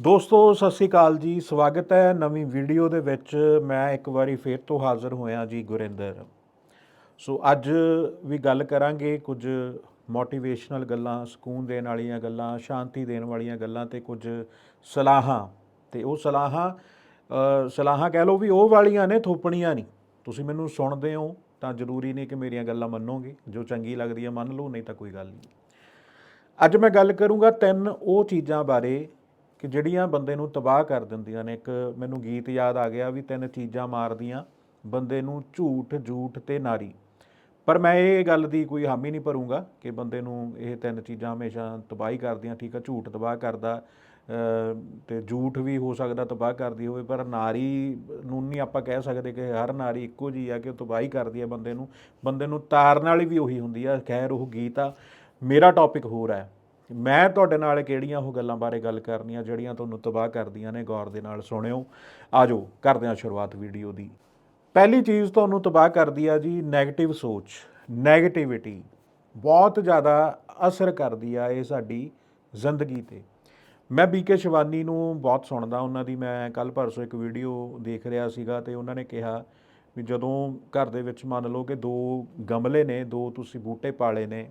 ਦੋਸਤੋ, ਸਤਿ ਸ੍ਰੀ ਅਕਾਲ ਜੀ। ਸਵਾਗਤ ਹੈ ਨਵੀਂ ਵੀਡੀਓ ਦੇ ਵਿੱਚ। ਮੈਂ ਇੱਕ ਵਾਰੀ ਫੇਰ ਤੋਂ ਹਾਜ਼ਰ ਹੋਇਆ ਜੀ ਗੁਰਿੰਦਰ। ਸੋ ਅੱਜ ਵੀ ਗੱਲ ਕਰਾਂਗੇ ਕੁਝ ਮੋਟੀਵੇਸ਼ਨਲ ਗੱਲਾਂ, ਸਕੂਨ ਦੇਣ ਵਾਲੀਆਂ ਗੱਲਾਂ, ਸ਼ਾਂਤੀ ਦੇਣ ਵਾਲੀਆਂ ਗੱਲਾਂ ਤੇ ਕੁਝ ਸਲਾਹਾਂ। ਤੇ ਉਹ ਸਲਾਹਾਂ ਸਲਾਹਾਂ ਕਹਿ ਲਓ ਵੀ ਉਹ ਵਾਲੀਆਂ ਨੇ, ਥੋਪਣੀਆਂ ਨਹੀਂ। ਤੁਸੀਂ ਮੈਨੂੰ ਸੁਣਦੇ ਹੋ ਤਾਂ ਜ਼ਰੂਰੀ ਨਹੀਂ ਕਿ ਮੇਰੀਆਂ ਗੱਲਾਂ ਮੰਨੋਗੇ। ਜੋ ਚੰਗੀ ਲੱਗਦੀ ਹੈ ਮੰਨ ਲਓ, ਨਹੀਂ ਤਾਂ ਕੋਈ ਗੱਲ ਨਹੀਂ। ਅੱਜ ਮੈਂ ਗੱਲ ਕਰੂੰਗਾ ਤਿੰਨ ਉਹ ਚੀਜ਼ਾਂ ਬਾਰੇ ਕਿ ਜਿਹੜੀਆਂ ਬੰਦੇ ਨੂੰ ਤਬਾਹ ਕਰ ਦਿੰਦੀਆਂ ਨੇ ਇੱਕ ਮੈਨੂੰ ਗੀਤ ਯਾਦ ਆ ਗਿਆ ਵੀ ਤਿੰਨ ਚੀਜ਼ਾਂ ਮਾਰਦੀਆਂ ਬੰਦੇ ਨੂੰ ਝੂਠ ਝੂਠ ਤੇ ਨਾਰੀ। ਪਰ ਮੈਂ ਇਹ ਗੱਲ ਦੀ ਕੋਈ ਹਾਮੀ ਨਹੀਂ ਭਰੂੰਗਾ ਕਿ ਬੰਦੇ ਨੂੰ ਇਹ ਤਿੰਨ ਚੀਜ਼ਾਂ ਹਮੇਸ਼ਾ ਤਬਾਹੀ ਕਰਦੀਆਂ ਠੀਕ ਆ ਝੂਠ ਤਬਾਹ ਕਰਦਾ ਅ, ਤੇ ਝੂਠ ਵੀ ਹੋ ਸਕਦਾ ਤਬਾਹ ਕਰਦੀ ਹੋਵੇ ਪਰ ਨਾਰੀ ਨੂੰ ਨਹੀਂ ਆਪਾਂ ਕਹਿ ਸਕਦੇ ਕਿ ਹਰ ਨਾਰੀ ਇੱਕੋ ਜੀ ਆ ਕਿ ਉਹ ਤਬਾਹੀ ਕਰਦੀ ਹੈ ਬੰਦੇ ਨੂੰ। ਬੰਦੇ ਨੂੰ ਤਾਰਨ ਵਾਲੀ ਵੀ ਉਹੀ ਹੁੰਦੀ ਆ ਖੈਰ ਉਹ ਗੀਤ ਆ ਮੇਰਾ ਟੌਪਿਕ ਹੋਰ ਹੈ। ਮੈਂ ਤੁਹਾਡੇ ਨਾਲ ਕਿਹੜੀਆਂ ਉਹ ਗੱਲਾਂ ਬਾਰੇ ਗੱਲ ਕਰਨੀਆਂ, ਜਿਹੜੀਆਂ ਤੁਹਾਨੂੰ ਤਬਾਹ ਕਰਦੀਆਂ ਨੇ, ਗੌਰ ਦੇ ਨਾਲ ਸੁਣਿਓ। ਆਜੋ, ਕਰਦੇ ਹਾਂ ਸ਼ੁਰੂਆਤ ਵੀਡੀਓ ਦੀ। ਪਹਿਲੀ ਚੀਜ਼ ਤੁਹਾਨੂੰ ਤਬਾਹ ਕਰਦੀ ਆ ਜੀ 네ਗੇਟਿਵ ਸੋਚ 네ਗੇਟਿਵਿਟੀ ਬਹੁਤ ਜ਼ਿਆਦਾ ਅਸਰ ਕਰਦੀ ਆ ਇਹ ਸਾਡੀ ਜ਼ਿੰਦਗੀ ਤੇ। ਮੈਂ ਬੀਕੇ ਸ਼ਿਵਾਨੀ ਨੂੰ ਬਹੁਤ ਸੁਣਦਾ, ਉਹਨਾਂ ਦੀ ਮੈਂ ਕੱਲ ਪਰਸੋਂ ਇੱਕ ਵੀਡੀਓ ਦੇਖ ਰਿਹਾ ਸੀਗਾ ਤੇ ਉਹਨਾਂ ਨੇ ਕਿਹਾ ਵੀ ਜਦੋਂ ਘਰ ਦੇ ਵਿੱਚ ਮੰਨ ਲਓ ਕਿ ਦੋ ਗਮਲੇ ਨੇ, ਦੋ ਤੁਸੀਂ ਬੂਟੇ ਪਾਲੇ ਨੇ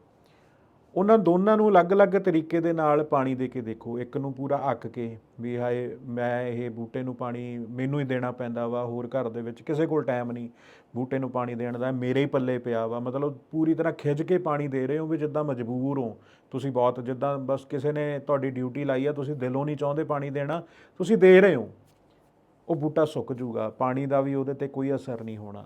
ਉਹਨਾਂ ਦੋਨਾਂ ਨੂੰ ਅਲੱਗ-ਅਲੱਗ ਤਰੀਕੇ ਦੇ ਨਾਲ ਪਾਣੀ ਦੇ ਕੇ ਦੇਖੋ। ਇੱਕ ਨੂੰ ਪੂਰਾ ਅੱਕ ਕੇ ਵੀ ਹਾਏ, ਮੈਂ ਇਹ ਬੂਟੇ ਨੂੰ ਪਾਣੀ ਮੈਨੂੰ ਹੀ ਦੇਣਾ ਪੈਂਦਾ ਵਾ, ਹੋਰ ਘਰ ਦੇ ਵਿੱਚ ਕਿਸੇ ਕੋਲ ਟਾਈਮ ਨਹੀਂ। ਬੂਟੇ ਨੂੰ ਪਾਣੀ ਦੇਣ ਦਾ ਮੇਰੇ ਹੀ ਪੱਲੇ ਪਿਆ ਵਾ। ਮਤਲਬ ਪੂਰੀ ਤਰ੍ਹਾਂ ਖਿੱਚ ਕੇ ਪਾਣੀ ਦੇ ਰਹੇ ਹੋ ਵੀ ਜਿੱਦਾਂ ਮਜਬੂਰ ਹੋ। ਤੁਸੀਂ ਬਹੁਤ ਜਿੱਦਾਂ ਬਸ ਕਿਸੇ ਨੇ ਤੁਹਾਡੀ ਡਿਊਟੀ ਲਾਈ ਆ, ਤੁਸੀਂ ਦਿਲੋਂ ਨਹੀਂ ਚਾਹੁੰਦੇ ਪਾਣੀ ਦੇਣਾ, ਤੁਸੀਂ ਦੇ ਰਹੇ ਹੋ। ਉਹ ਬੂਟਾ ਸੁੱਕ ਜੂਗਾ। ਪਾਣੀ ਦਾ ਵੀ ਉਹਦੇ ਤੇ ਕੋਈ ਅਸਰ ਨਹੀਂ ਹੋਣਾ।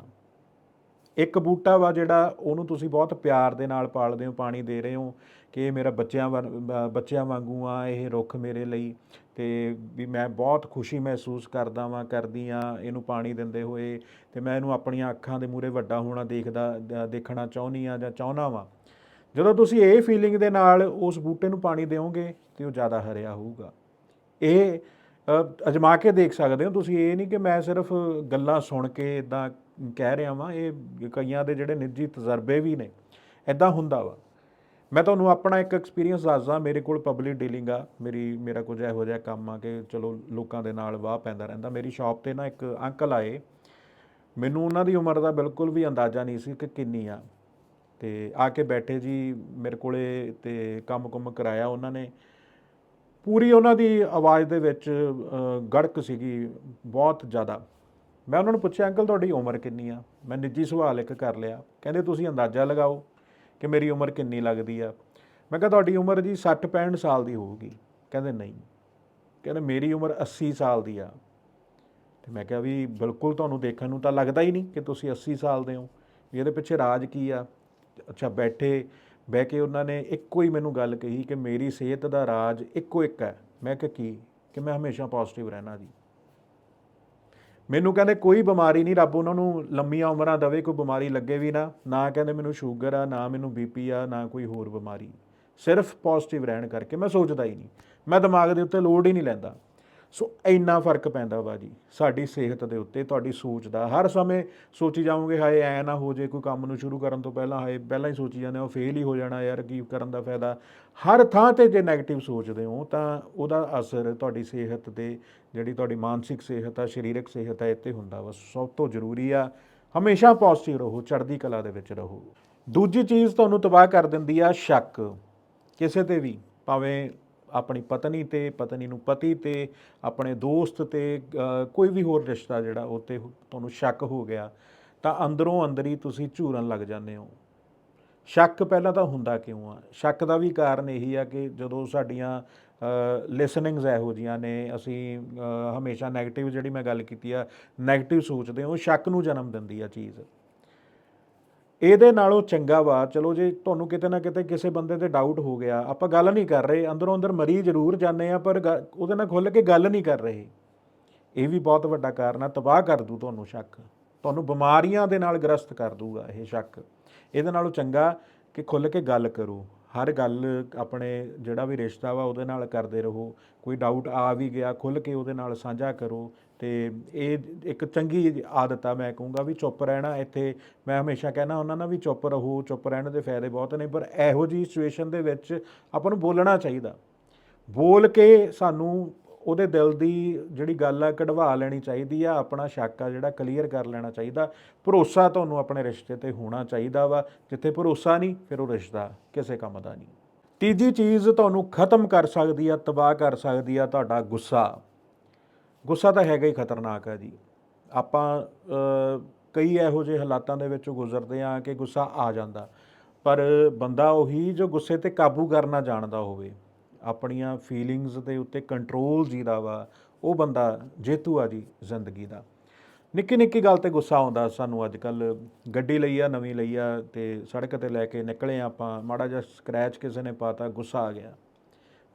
ਇੱਕ ਬੂਟਾ ਵਾ ਜਿਹੜਾ ਉਹਨੂੰ ਤੁਸੀਂ ਬਹੁਤ ਪਿਆਰ ਦੇ ਨਾਲ ਪਾਲਦੇ ਹੋ, ਪਾਣੀ ਦੇ ਰਹੇ ਹੋ ਕਿ ਇਹ ਮੇਰਾ ਬੱਚਿਆਂ ਵਾਂ- ਬੱਚਿਆਂ ਵਾਂਗੂ ਆ, ਇਹ ਰੁੱਖ ਮੇਰੇ ਲਈ ਤੇ ਵੀ ਮੈਂ ਬਹੁਤ ਖੁਸ਼ੀ ਮਹਿਸੂਸ ਕਰਦਾ ਵਾਂ, ਕਰਦੀ ਆ ਇਹਨੂੰ ਪਾਣੀ ਦਿੰਦੇ ਹੋਏ ਤੇ ਮੈਂ ਇਹਨੂੰ ਆਪਣੀਆਂ ਅੱਖਾਂ ਦੇ ਮੂਹਰੇ ਵੱਡਾ ਹੋਣਾ ਦੇਖਦਾ ਦੇਖਣਾ ਚਾਹੁੰਦੀ ਆ ਜਾਂ ਚਾਹੁੰਦਾ ਵਾਂ। ਜਦੋਂ ਤੁਸੀਂ ਇਹ ਫੀਲਿੰਗ ਦੇ ਨਾਲ ਉਸ ਬੂਟੇ ਨੂੰ ਪਾਣੀ ਦਿਓਗੇ ਤੇ ਉਹ ਜ਼ਿਆਦਾ ਹਰਿਆ ਹੋਊਗਾ। ਇਹ ਅਜਮਾ ਕੇ ਦੇਖ ਸਕਦੇ ਹੋ ਤੁਸੀਂ। ਇਹ ਨਹੀਂ ਕਿ ਮੈਂ ਸਿਰਫ ਗੱਲਾਂ ਸੁਣ ਕੇ ਇਦਾਂ ਕਹਿ ਰਿਹਾ ਵਾਂ। ਇਹ ਕਈਆਂ ਦੇ ਜਿਹੜੇ ਨਿੱਜੀ ਤਜਰਬੇ ਵੀ ਨੇ ਇਦਾਂ ਹੁੰਦਾ ਵਾ। ਮੈਂ ਤੁਹਾਨੂੰ ਆਪਣਾ ਇੱਕ ਐਕਸਪੀਰੀਅੰਸ ਦੱਸਦਾ, ਮੇਰੇ ਕੋਲ ਪਬਲਿਕ ਡੀਲਿੰਗ ਆ। ਮੇਰੀ, ਮੇਰਾ ਕੁਝ ਇਹੋ ਜਿਹਾ ਕੰਮ ਆ ਕਿ ਚਲੋ ਲੋਕਾਂ ਦੇ ਨਾਲ ਵਾਹ ਪੈਂਦਾ ਰਹਿੰਦਾ। ਮੇਰੀ ਸ਼ਾਪ ਤੇ ਨਾ ਇੱਕ ਅੰਕਲ ਆਏ। ਮੈਨੂੰ ਉਹਨਾਂ ਦੀ ਉਮਰ ਦਾ ਬਿਲਕੁਲ ਵੀ ਅੰਦਾਜ਼ਾ ਨਹੀਂ ਸੀ ਕਿ ਕਿੰਨੀ ਆ। ਤੇ ਆ ਕੇ ਬੈਠੇ ਜੀ, ਮੇਰੇ ਕੋਲੇ ਤੇ ਕੰਮ-ਕੁਮ ਕਰਾਇਆ ਉਹਨਾਂ ਨੇ। ਪੂਰੀ ਉਹਨਾਂ ਦੀ ਆਵਾਜ਼ ਦੇ ਵਿੱਚ ਗੜਕ ਸੀਗੀ ਬਹੁਤ ਜ਼ਿਆਦਾ। ਮੈਂ ਉਹਨਾਂ ਨੂੰ ਪੁੱਛਿਆ, ਅੰਕਲ, ਤੁਹਾਡੀ ਉਮਰ ਕਿੰਨੀ ਆ? ਮੈਂ ਨਿੱਜੀ ਸਵਾਲ ਇੱਕ ਕਰ ਲਿਆ। ਕਹਿੰਦੇ, ਤੁਸੀਂ ਅੰਦਾਜ਼ਾ ਲਗਾਓ ਕਿ ਮੇਰੀ ਉਮਰ ਕਿੰਨੀ ਲੱਗਦੀ ਆ? ਮੈਂ ਕਿਹਾ, ਤੁਹਾਡੀ ਉਮਰ ਜੀ 60 65 ਸਾਲ ਦੀ ਹੋਊਗੀ। ਕਹਿੰਦੇ, ਨਹੀਂ। ਕਹਿੰਦੇ, ਮੇਰੀ ਉਮਰ 80 ਸਾਲ ਦੀ ਆ। ਤੇ ਮੈਂ ਕਿਹਾ, ਵੀ ਬਿਲਕੁਲ ਤੁਹਾਨੂੰ ਦੇਖਣ ਨੂੰ ਤਾਂ ਲੱਗਦਾ ਹੀ ਨਹੀਂ ਕਿ ਤੁਸੀਂ 80 ਸਾਲ ਦੇ ਹੋ। ਵੀ ਇਹਦੇ ਪਿੱਛੇ ਰਾਜ ਕੀ ਆ? ਅੱਛਾ, ਬੈਠੇ ਬਹਿ ਕੇ ਉਹਨਾਂ ਨੇ ਇੱਕੋ ਹੀ ਮੈਨੂੰ ਗੱਲ ਕਹੀ ਕਿ ਮੇਰੀ ਸਿਹਤ ਦਾ ਰਾਜ ਇੱਕੋ ਇੱਕ ਹੈ। ਮੈਂ ਕਿਹਾ ਕੀ? ਕਿ ਮੈਂ ਹਮੇਸ਼ਾ ਪੋਜ਼ਿਟਿਵ ਰਹਿਣਾ ਜੀ। ਮੈਨੂੰ ਕਹਿੰਦੇ ਕੋਈ ਬਿਮਾਰੀ ਨਹੀਂ, ਰੱਬ ਉਹਨਾਂ ਨੂੰ ਲੰਮੀਆਂ ਉਮਰਾਂ ਦੇਵੇ, ਕੋਈ ਬਿਮਾਰੀ ਲੱਗੇ ਵੀ ਨਾ। ਨਾ ਕਹਿੰਦੇ ਮੈਨੂੰ ਸ਼ੂਗਰ ਆ, ਨਾ ਮੈਨੂੰ ਬੀਪੀ ਆ, ਨਾ ਕੋਈ ਹੋਰ ਬਿਮਾਰੀ। ਸਿਰਫ ਪੋਜ਼ਿਟਿਵ ਰਹਿਣ ਕਰਕੇ। ਮੈਂ ਸੋਚਦਾ ਹੀ ਨਹੀਂ। ਮੈਂ ਦਿਮਾਗ ਦੇ ਉੱਤੇ ਲੋਡ ਹੀ ਨਹੀਂ ਲੈਂਦਾ। ਸੋ ਇੰਨਾ ਫ਼ਰਕ ਪੈਂਦਾ ਵਾ ਜੀ, ਸਾਡੀ ਸਿਹਤ ਦੇ ਉੱਤੇ, ਤੁਹਾਡੀ ਸੋਚ ਦਾ। ਹਰ ਸਮੇਂ ਸੋਚੀ ਜਾਓਗੇ ਹਾਏ, ਐ ਨਾ ਹੋ ਜੇ, ਕੋਈ ਕੰਮ ਨੂੰ ਸ਼ੁਰੂ ਕਰਨ ਤੋਂ ਪਹਿਲਾਂ, ਹਾਏ, ਪਹਿਲਾਂ ਹੀ ਸੋਚੀ ਜਾਂਦੇ ਹੋ ਫੇਲ ਹੀ ਹੋ ਜਾਣਾ ਯਾਰ, ਕੀ ਕਰਨ ਦਾ ਫਾਇਦਾ? ਹਰ ਥਾਂ ਤੇ ਜੇ 네ਗੇਟਿਵ ਸੋਚਦੇ ਹੋ, ਤਾਂ ਉਹਦਾ ਅਸਰ ਤੁਹਾਡੀ ਸਿਹਤ ਤੇ, ਜਿਹੜੀ ਤੁਹਾਡੀ ਮਾਨਸਿਕ ਸਿਹਤ ਆ, ਸਰੀਰਕ ਸਿਹਤ ਆ, ਇੱਥੇ ਹੁੰਦਾ ਵਾ। ਸਭ ਤੋਂ ਜ਼ਰੂਰੀ ਆ, ਹਮੇਸ਼ਾ ਪੋਜ਼ਿਟਿਵ ਰਹੋ, ਚੜ੍ਹਦੀ ਕਲਾ ਦੇ ਵਿੱਚ ਰਹੋ। ਦੂਜੀ ਚੀਜ਼ ਤੁਹਾਨੂੰ ਤਬਾਹ ਕਰ ਦਿੰਦੀ ਆ, ਸ਼ੱਕ। ਕਿਸੇ ਤੇ ਵੀ, ਭਾਵੇਂ ਆਪਣੀ ਪਤਨੀ ਤੇ, ਪਤਨੀ ਨੂੰ ਪਤੀ ਤੇ, ਆਪਣੇ ਦੋਸਤ ਤੇ ਕੋਈ ਵੀ ਹੋਰ ਰਿਸ਼ਤਾ ਜਿਹੜਾ ਉਹ ਤੇ ਤੁਹਾਨੂੰ ਸ਼ੱਕ ਹੋ ਗਿਆ, ਤਾਂ ਅੰਦਰੋਂ ਅੰਦਰ ਹੀ ਤੁਸੀਂ ਝੂਰਨ ਲੱਗ ਜਾਂਦੇ ਹੋ। ਸ਼ੱਕ ਪਹਿਲਾਂ ਤਾਂ ਹੁੰਦਾ ਕਿਉਂ ਆ? ਸ਼ੱਕ ਦਾ ਵੀ ਕਾਰਨ ਇਹੀ ਆ ਕਿ ਜਦੋਂ ਸਾਡੀਆਂ ਲਿਸਨਿੰਗਸ ਇਹੋ ਜੀਆਂ ਨੇ, ਅਸੀਂ ਹਮੇਸ਼ਾ 네ਗੇਟਿਵ ਜਿਹੜੀ ਮੈਂ ਗੱਲ ਕੀਤੀ ਆ 네ਗੇਟਿਵ ਸੋਚਦੇ ਹਾਂ, ਉਹ ਸ਼ੱਕ ਨੂੰ ਜਨਮ ਦਿੰਦੀ ਆ ਚੀਜ਼। ਇਹਦੇ ਨਾਲੋਂ ਚੰਗਾ ਵਾ। ਚਲੋ ਜੇ ਤੁਹਾਨੂੰ ਕਿਤੇ ਨਾ ਕਿਤੇ ਕਿਸੇ ਬੰਦੇ ਤੇ ਡਾਊਟ ਹੋ ਗਿਆ, ਆਪਾਂ ਗੱਲ ਨਹੀਂ ਕਰ ਰਹੇ। ਅੰਦਰੋਂ ਅੰਦਰ ਮਰੀ ਜ਼ਰੂਰ ਜਾਂਦੇ ਆ, ਪਰ ਗ- ਉਹਦੇ ਨਾਲ ਖੁੱਲ ਕੇ ਗੱਲ ਨਹੀਂ ਕਰ ਰਹੇ। ਇਹ ਵੀ ਬਹੁਤ ਵੱਡਾ ਕਾਰਨ ਆ। ਤਬਾਹ ਕਰ ਦੂ ਤੁਹਾਨੂੰ ਸ਼ੱਕ। ਤੁਹਾਨੂੰ ਬਿਮਾਰੀਆਂ ਦੇ ਨਾਲ ਗ੍ਰਸਤ ਕਰ ਦੂਗਾ ਇਹ ਸ਼ੱਕ। ਇਹਦੇ ਨਾਲੋਂ ਚੰਗਾ ਕਿ ਖੁੱਲ ਕੇ ਗੱਲ ਕਰੋ। ਹਰ ਗੱਲ ਆਪਣੇ ਜਿਹੜਾ ਵੀ ਰਿਸ਼ਤਾ ਵਾ, ਉਹਦੇ ਨਾਲ ਕਰਦੇ ਰਹੋ। ਕੋਈ ਡਾਊਟ ਆ ਵੀ ਗਿਆ ਖੁੱਲ ਕੇ ਉਹਦੇ ਨਾਲ ਸਾਂਝਾ ਕਰੋ। ਤੇ ਇਹ ਇੱਕ ਚੰਗੀ ਆਦਤ ਆ, ਮੈਂ ਕਹੂੰਗਾ ਵੀ ਚੁੱਪ ਰਹਿਣਾ ਇੱਥੇ। ਮੈਂ ਹਮੇਸ਼ਾ ਕਹਿਣਾ ਉਹਨਾਂ ਨਾਲ ਵੀ ਚੁੱਪ ਰਹੋ, ਚੁੱਪ ਰਹਿਣ ਦੇ ਫਾਇਦੇ ਬਹੁਤ ਨੇ, ਪਰ ਇਹੋ ਜੀ ਸਿਚੁਏਸ਼ਨ ਦੇ ਵਿੱਚ ਆਪਾਂ ਨੂੰ ਬੋਲਣਾ ਚਾਹੀਦਾ। ਬੋਲ ਕੇ ਸਾਨੂੰ ਉਹਦੇ ਦਿਲ ਦੀ ਜਿਹੜੀ ਗੱਲ ਆ, ਕਢਵਾ ਲੈਣੀ ਚਾਹੀਦੀ ਆ, ਆਪਣਾ ਸ਼ੱਕ ਆ ਜਿਹੜਾ ਕਲੀਅਰ ਕਰ ਲੈਣਾ ਚਾਹੀਦਾ। ਭਰੋਸਾ ਤੁਹਾਨੂੰ ਆਪਣੇ ਰਿਸ਼ਤੇ ਤੇ ਹੋਣਾ ਚਾਹੀਦਾ ਵਾ, ਜਿੱਥੇ ਭਰੋਸਾ ਨਹੀਂ, ਫਿਰ ਉਹ ਰਿਸ਼ਤਾ ਕਿਸੇ ਕੰਮ ਦਾ ਨਹੀਂ। ਤੀਜੀ ਚੀਜ਼ ਤੁਹਾਨੂੰ ਖਤਮ ਕਰ ਸਕਦੀ ਆ, ਤਬਾਹ ਕਰ ਸਕਦੀ ਆ, ਤੁਹਾਡਾ ਗੁੱਸਾ। ਗੁੱਸਾ ਤਾਂ ਹੈਗਾ ਹੀ ਖਤਰਨਾਕ ਹੈ ਜੀ। ਆਪਾਂ ਕਈ ਇਹੋ ਜਿਹੇ ਹਾਲਾਤਾਂ ਦੇ ਵਿੱਚੋਂ ਗੁਜ਼ਰਦੇ ਆ ਕਿ ਗੁੱਸਾ ਆ ਜਾਂਦਾ। ਪਰ ਬੰਦਾ ਉਹੀ ਜੋ ਗੁੱਸੇ ਤੇ ਕਾਬੂ ਕਰਨਾ ਜਾਣਦਾ ਹੋਵੇ, ਆਪਣੀਆਂ ਫੀਲਿੰਗਸ ਦੇ ਉੱਤੇ ਕੰਟਰੋਲ ਜਿਹਦਾ ਵਾ, ਉਹ ਬੰਦਾ ਜੇਤੂ ਆ ਜੀ ਜ਼ਿੰਦਗੀ ਦਾ। ਨਿੱਕੀ ਨਿੱਕੀ ਗੱਲ ਤੇ ਗੁੱਸਾ ਆਉਂਦਾ ਸਾਨੂੰ ਅੱਜ ਕੱਲ ਗੱਡੀ ਲਈ ਆ ਨਵੀਂ ਲਈ ਆ ਤੇ ਸੜਕ ਤੇ ਲੈ ਕੇ ਨਿਕਲੇ ਆ ਆਪਾਂ, ਮਾੜਾ ਜਿਹਾ ਸਕ੍ਰੈਚ ਕਿਸੇ ਨੇ ਪਾਤਾ, ਗੁੱਸਾ ਆ ਗਿਆ।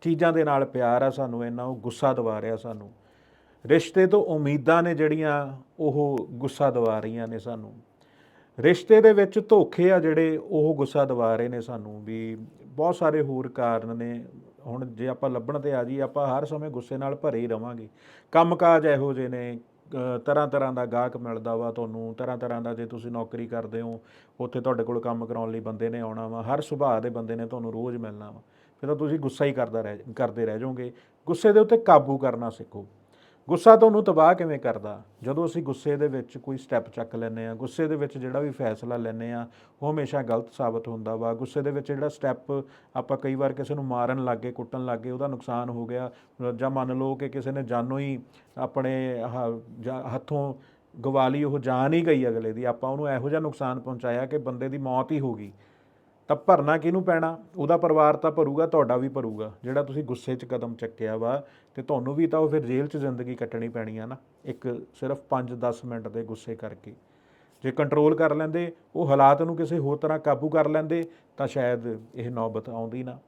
ਚੀਜ਼ਾਂ ਦੇ ਨਾਲ ਪਿਆਰ ਆ ਸਾਨੂੰ, ਇੰਨਾ ਉਹ ਗੁੱਸਾ ਦਵਾ ਰਿਹਾ ਸਾਨੂੰ। ਰਿਸ਼ਤੇ ਤੋਂ ਉਮੀਦਾਂ ਨੇ ਜਿਹੜੀਆਂ ਉਹ ਗੁੱਸਾ ਦਵਾ ਰਹੀਆਂ ਨੇ ਸਾਨੂੰ। ਰਿਸ਼ਤੇ ਦੇ ਵਿੱਚ ਧੋਖੇ ਆ ਜਿਹੜੇ ਉਹ ਗੁੱਸਾ ਦਵਾ ਰਹੇ ਨੇ ਸਾਨੂੰ ਵੀ ਬਹੁਤ ਸਾਰੇ ਹੋਰ ਕਾਰਨ ਨੇ। ਹੁਣ ਜੇ ਆਪਾਂ ਲੱਭਣ ਤੇ ਆ ਜੀ ਆਪਾਂ ਹਰ ਸਮੇਂ ਗੁੱਸੇ ਨਾਲ ਭਰੇ ਹੀ ਰਵਾਂਗੇ। ਕੰਮਕਾਜ ਇਹੋ ਜਿਹੇ ਨੇ ਤਰ੍ਹਾਂ ਤਰ੍ਹਾਂ ਦਾ ਗਾਹਕ ਮਿਲਦਾ ਵਾ ਤੁਹਾਨੂੰ, ਤਰ੍ਹਾਂ ਤਰ੍ਹਾਂ ਦਾ ਜੇ ਤੁਸੀਂ ਨੌਕਰੀ ਕਰਦੇ ਹੋ, ਉੱਥੇ ਤੁਹਾਡੇ ਕੋਲ ਕੰਮ ਕਰਾਉਣ ਲਈ ਬੰਦੇ ਨੇ ਆਉਣਾ ਵਾ, ਹਰ ਸੁਭਾਅ ਦੇ ਬੰਦੇ ਨੇ ਤੁਹਾਨੂੰ ਰੋਜ਼ ਮਿਲਣਾ ਵਾ। ਫਿਰ ਤਾਂ ਤੁਸੀਂ ਗੁੱਸਾ ਹੀ ਕਰਦਾ ਰਹਿ, ਕਰਦੇ ਰਹਿ ਜਾਓਗੇ। ਗੁੱਸੇ ਦੇ ਉੱਤੇ ਕਾਬੂ ਕਰਨਾ ਸਿੱਖੋ। ਗੁੱਸਾ ਤੁਹਾਨੂੰ ਤਬਾਹ ਕਿਵੇਂ ਕਰਦਾ? ਜਦੋਂ ਅਸੀਂ ਗੁੱਸੇ ਦੇ ਵਿੱਚ ਕੋਈ ਸਟੈਪ ਚੱਕ ਲੈਂਦੇ ਆ ਗੁੱਸੇ ਦੇ ਵਿੱਚ ਜਿਹੜਾ ਵੀ ਫੈਸਲਾ ਲੈਂਦੇ ਆ ਉਹ ਹਮੇਸ਼ਾ ਗਲਤ ਸਾਬਤ ਹੁੰਦਾ ਵਾ। ਗੁੱਸੇ ਦੇ ਵਿੱਚ ਜਿਹੜਾ ਸਟੈਪ ਆਪਾਂ ਕਈ ਵਾਰ ਕਿਸੇ ਨੂੰ ਮਾਰਨ ਲੱਗੇ, ਕੁੱਟਣ ਲੱਗੇ, ਉਹਦਾ ਨੁਕਸਾਨ ਹੋ ਗਿਆ। ਜਾਂ ਮੰਨ ਲਓ ਕਿ ਕਿਸੇ ਨੇ ਜਾਨੋਂ ਹੀ ਆਪਣੇ ਹੱਥੋਂ ਗਵਾਲੀ ਉਹ ਜਾਨ ਹੀ ਗਈ ਅਗਲੇ ਦੀ। ਆਪਾਂ ਉਹਨੂੰ ਇਹੋ ਜਿਹਾ ਨੁਕਸਾਨ ਪਹੁੰਚਾਇਆ ਕਿ ਬੰਦੇ ਦੀ ਮੌਤ ਹੀ ਹੋ ਗਈ। ਤਾਂ ਭਰਨਾ ਕਿਹਨੂੰ ਪੈਣਾ? ਉਹਦਾ ਪਰਿਵਾਰ ਤਾਂ ਭਰੂਗਾ, ਤੁਹਾਡਾ ਵੀ ਭਰੂਗਾ। ਜਿਹੜਾ ਤੁਸੀਂ ਗੁੱਸੇ 'ਚ ਕਦਮ ਚੱਕਿਆ ਵਾ ਤੇ ਤੁਹਾਨੂੰ ਵੀ ਤਾਂ ਉਹ ਫਿਰ ਜੇਲ੍ਹ 'ਚ ਜ਼ਿੰਦਗੀ ਕੱਟਣੀ ਪੈਣੀ ਆ ਨਾ। ਇੱਕ ਸਿਰਫ 5-10 ਮਿੰਟ ਦੇ ਗੁੱਸੇ ਕਰਕੇ। ਜੇ ਕੰਟਰੋਲ ਕਰ ਲੈਂਦੇ, ਉਹ ਹਾਲਾਤ ਨੂੰ ਕਿਸੇ ਹੋਰ ਤਰ੍ਹਾਂ ਕਾਬੂ ਕਰ ਲੈਂਦੇ, ਤਾਂ ਸ਼ਾਇਦ ਇਹ ਨੌਬਤ ਆਉਂਦੀ ਨਾ।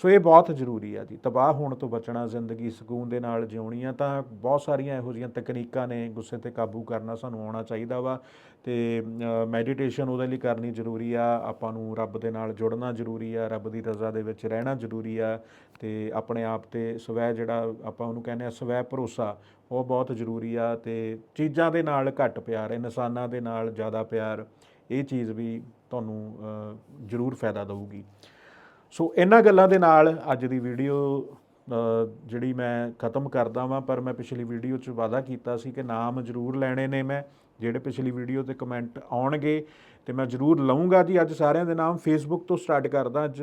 ਸੋ ਇਹ ਬਹੁਤ ਜ਼ਰੂਰੀ ਆ ਜੀ। ਤਬਾਹ ਹੋਣ ਤੋਂ ਬਚਣਾ, ਜ਼ਿੰਦਗੀ ਸਕੂਨ ਦੇ ਨਾਲ ਜਿਉਣੀ ਆ, ਤਾਂ ਬਹੁਤ ਸਾਰੀਆਂ ਇਹੋ ਜਿਹੀਆਂ ਤਕਨੀਕਾਂ ਨੇ, ਗੁੱਸੇ ਤੇ ਕਾਬੂ ਕਰਨਾ ਸਾਨੂੰ ਆਉਣਾ ਚਾਹੀਦਾ ਵਾ ਤੇ ਮੈਡੀਟੇਸ਼ਨ ਉਹਦੇ ਲਈ ਕਰਨੀ ਜ਼ਰੂਰੀ ਆ। ਆਪਾਂ ਨੂੰ ਰੱਬ ਦੇ ਨਾਲ ਜੁੜਨਾ ਜ਼ਰੂਰੀ ਆ, ਰੱਬ ਦੀ ਰਜ਼ਾ ਦੇ ਵਿੱਚ ਰਹਿਣਾ ਜ਼ਰੂਰੀ ਆ ਤੇ ਆਪਣੇ ਆਪ ਤੇ ਸਵੈ ਜਿਹੜਾ ਆਪਾਂ ਉਹਨੂੰ ਕਹਿੰਦੇ ਆ ਸਵੈ ਭਰੋਸਾ, ਉਹ ਬਹੁਤ ਜ਼ਰੂਰੀ ਆ ਤੇ ਚੀਜ਼ਾਂ ਦੇ ਨਾਲ ਘੱਟ ਪਿਆਰ, ਇਨਸਾਨਾਂ ਦੇ ਨਾਲ ਜ਼ਿਆਦਾ ਪਿਆਰ, ਇਹ ਚੀਜ਼ ਵੀ ਤੁਹਾਨੂੰ ਜ਼ਰੂਰ ਫਾਇਦਾ ਦੇਊਗੀ। ਸੋ ਇਹਨਾਂ ਗੱਲਾਂ ਦੇ ਨਾਲ ਅੱਜ ਦੀ ਵੀਡੀਓ ਜਿਹੜੀ ਮੈਂ ਖਤਮ ਕਰਦਾ ਵਾਂ, ਪਰ ਮੈਂ ਪਿਛਲੀ ਵੀਡੀਓ 'ਚ ਵਾਅਦਾ ਕੀਤਾ ਸੀ ਕਿ ਨਾਮ ਜ਼ਰੂਰ ਲੈਣੇ ਨੇ ਮੈਂ, ਜਿਹੜੇ ਪਿਛਲੀ ਵੀਡੀਓ ਤੇ ਕਮੈਂਟ ਆਉਣਗੇ, ਤੇ ਮੈਂ ਜ਼ਰੂਰ ਲਵਾਂਗਾ ਜੀ। ਅੱਜ ਸਾਰਿਆਂ ਦੇ ਨਾਮ ਫੇਸਬੁੱਕ ਤੋਂ ਸਟਾਰਟ ਕਰਦਾ ਅੱਜ।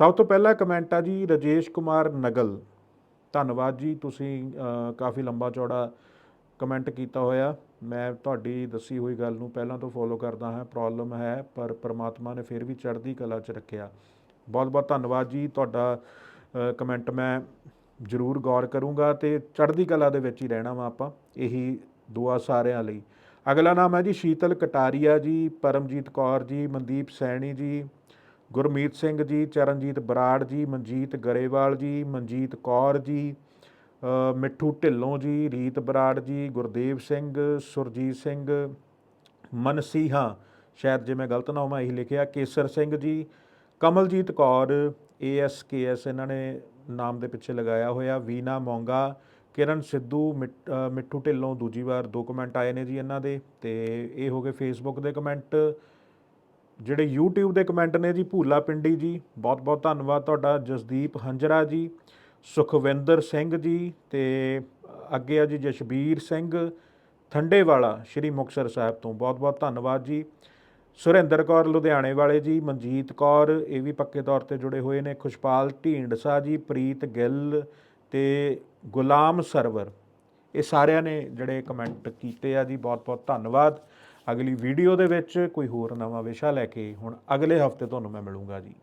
ਸਭ ਤੋਂ ਪਹਿਲਾ ਕਮੈਂਟ ਆ ਜੀ, ਰਜੇਸ਼ ਕੁਮਾਰ ਨਗਲ। ਧੰਨਵਾਦ ਜੀ, ਤੁਸੀਂ ਕਾਫੀ ਲੰਬਾ ਚੌੜਾ ਕਮੈਂਟ ਕੀਤਾ ਹੋਇਆ। ਮੈਂ ਤੁਹਾਡੀ ਦੱਸੀ ਹੋਈ ਗੱਲ ਨੂੰ ਪਹਿਲਾਂ ਤੋਂ ਫੋਲੋ ਕਰਦਾ ਹਾਂ। ਪ੍ਰੋਬਲਮ ਹੈ, ਪਰ ਪਰਮਾਤਮਾ ਨੇ ਫਿਰ ਵੀ ਚੜ੍ਹਦੀ ਕਲਾ 'ਚ ਰੱਖਿਆ। ਬਹੁਤ ਬਹੁਤ ਧੰਨਵਾਦ ਜੀ। ਤੁਹਾਡਾ ਕਮੈਂਟ ਮੈਂ ਜ਼ਰੂਰ ਗੌਰ ਕਰੂੰਗਾ ਤੇ ਚੜ੍ਹਦੀ ਕਲਾ ਦੇ ਵਿੱਚ ਹੀ ਰਹਿਣਾ ਵਾ ਆਪਾਂ, ਇਹੀ ਦੁਆ ਸਾਰਿਆਂ ਲਈ। ਅਗਲਾ ਨਾਮ ਹੈ ਜੀ ਸ਼ੀਤਲ ਕਟਾਰੀਆ ਜੀ, ਪਰਮਜੀਤ ਕੌਰ ਜੀ, ਮਨਦੀਪ ਸੈਣੀ ਜੀ, ਗੁਰਮੀਤ ਸਿੰਘ ਜੀ, ਚਰਨਜੀਤ ਬਰਾੜ ਜੀ, ਮਨਜੀਤ ਗਰੇਵਾਲ ਜੀ, ਮਨਜੀਤ ਕੌਰ ਜੀ ਮਿੱਠੂ ਢਿੱਲੋਂ ਜੀ, ਰੀਤ ਬਰਾੜ ਜੀ, ਗੁਰਦੇਵ ਸਿੰਘ, ਸੁਰਜੀਤ ਸਿੰਘ, ਮਨਸੀਹਾ। ਸ਼ਾਇਦ ਜੇ ਮੈਂ ਗਲਤ ਨਾ ਹੋਵਾਂ, ਇਹੀ ਲਿਖਿਆ, ਕੇਸਰ ਸਿੰਘ ਜੀ ਕਮਲਜੀਤ ਕੌਰ ਏਐਸਕੇਐਸ ਇਹਨਾਂ ਨੇ ਨਾਮ ਦੇ ਪਿੱਛੇ ਲਗਾਇਆ ਹੋਇਆ। ਵੀਨਾ ਮੋਂਗਾ, ਕਿਰਨ ਸਿੱਧੂ, ਮਿੱਟ- ਮਿੱਠੂ ਢਿੱਲੋਂ ਦੂਜੀ ਵਾਰ ਦੋ ਕਮੈਂਟ ਆਏ ਨੇ ਜੀ ਇਹਨਾਂ ਦੇ। ਤੇ ਇਹ ਹੋ ਗਏ ਫੇਸਬੁੱਕ ਦੇ ਕਮੈਂਟ। ਜਿਹੜੇ YouTube ਦੇ ਕਮੈਂਟ ਨੇ ਜੀ, ਭੂਲਾ ਪਿੰਡੀ ਜੀ ਬਹੁਤ ਬਹੁਤ ਧੰਨਵਾਦ ਤੁਹਾਡਾ। ਜਸਦੀਪ ਹੰਜਰਾ ਜੀ, ਸੁਖਵਿੰਦਰ ਸਿੰਘ ਜੀ ਤੇ ਅੱਗੇ ਆ ਜੀ ਜਸ਼ਬੀਰ ਸਿੰਘ। ਠੰਡੇਵਾਲਾ ਸ਼੍ਰੀ ਮੁਕਤਸਰ ਸਾਹਿਬ ਤੋਂ ਬਹੁਤ ਬਹੁਤ ਧੰਨਵਾਦ ਜੀ। ਸੁਰਿੰਦਰ ਕੌਰ, ਲੁਧਿਆਣੇ ਵਾਲੇ ਜੀ, ਮਨਜੀਤ ਕੌਰ, ਇਹ ਵੀ ਪੱਕੇ ਤੌਰ ਤੇ ਜੁੜੇ ਹੋਏ ਨੇ, ਖੁਸ਼ਪਾਲ ਢੀਂਡਸਾ ਜੀ, ਪ੍ਰੀਤ ਗਿੱਲ ਤੇ ਗੁਲਾਮ ਸਰਵਰ। ਇਹ ਸਾਰਿਆਂ ਨੇ ਜਿਹੜੇ ਕਮੈਂਟ ਕੀਤੇ ਆ ਜੀ ਬਹੁਤ ਬਹੁਤ ਧੰਨਵਾਦ। ਅਗਲੀ ਵੀਡੀਓ ਦੇ ਵਿੱਚ ਕੋਈ ਹੋਰ ਨਵਾਂ ਵਿਸ਼ਾ ਲੈ ਕੇ ਹੁਣ ਅਗਲੇ ਹਫ਼ਤੇ ਤੁਹਾਨੂੰ ਮੈਂ ਮਿਲੂੰਗਾ ਜੀ।